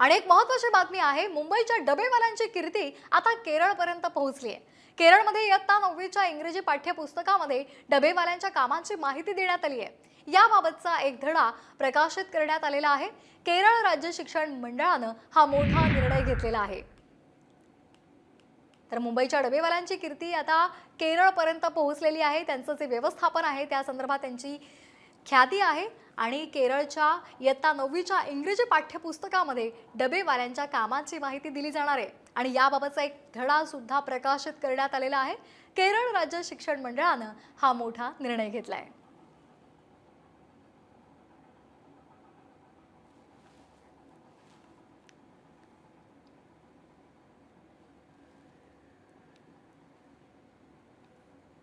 आणि एक महत्वाची बातमी आहे मुंबईच्या डबेवाल्यांची कीर्ती आता केरळपर्यंत पोहोचली आहे केरळमध्ये इयत्ता नववीच्या इंग्रजी पाठ्यपुस्तकामध्ये डबेवाल्यांच्या कामांची माहिती देण्यात आली आहे याबाबतचा एक धडा प्रकाशित करण्यात आलेला आहे. केरळ राज्य शिक्षण मंडळानं हा मोठा निर्णय घेतलेला आहे. तर मुंबईच्या डबेवाल्यांची कीर्ती आता केरळपर्यंत पोहोचलेली आहे. त्यांचं जे व्यवस्थापन आहे त्या संदर्भात त्यांची ख्याती आहे आणि केरळच्या इयत्ता नववीच्या इंग्रजी पाठ्यपुस्तकामध्ये डबेवाल्यांच्या कामाची माहिती दिली जाणार आहे. आणि याबाबतचा एक धडा सुद्धा प्रकाशित करण्यात आलेला आहे. केरळ राज्य शिक्षण मंडळानं हा मोठा निर्णय घेतला आहे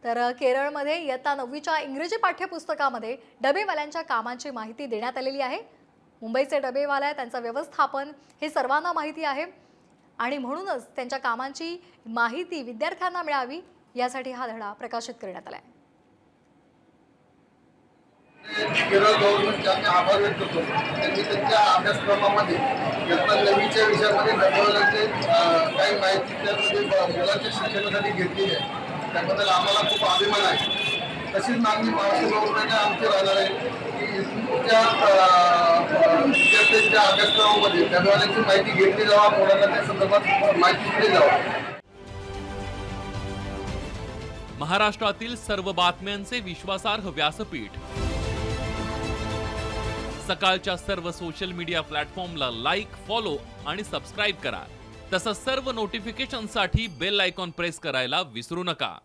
तर केरळमध्ये इयत्ता नववीच्या इंग्रजी पाठ्यपुस्तकामध्ये डबेवाल्यांच्या कामाची माहिती देण्यात आलेली आहे. मुंबईचे डबेवाला त्यांचं व्यवस्थापन हे सर्वांना माहिती आहे. आणि म्हणूनच त्यांच्या कामांची माहिती विद्यार्थ्यांना मिळावी यासाठी हा धडा प्रकाशित करण्यात आला आहे केरळ गव्हर्नमेंटचे आभार व्यक्त करतो. त्यांनी त्यांच्या अभ्यासक्रमामध्ये इयत्ता नवीच्या विषयामध्ये डबेवाल्यांचे काही माहिती त्यामध्ये मुलांच्या शिक्षणासाठी घेतलेली आहे. त्याबद्दल आम्हाला खूप अभिमान आहे. तशीच मागणी महाराष्ट्र आमची राहणार आहे की त्या विद्यार्थ्यांच्या अभ्यासक्रमामध्ये डबेवाल्यांची माहिती घेतली जावा मुलांना त्या संदर्भात माहिती दिली जावा. महाराष्ट्रातील सर्व बातम्यांचे विश्वासार्ह व्यासपीठ. सकाळच्या सर्व सोशल मीडिया प्लॅटफॉर्मला लाईक फॉलो आणि सबस्क्राईब करा. तसंच सर्व नोटिफिकेशनसाठी बेल आयकॉन प्रेस करायला विसरू नका.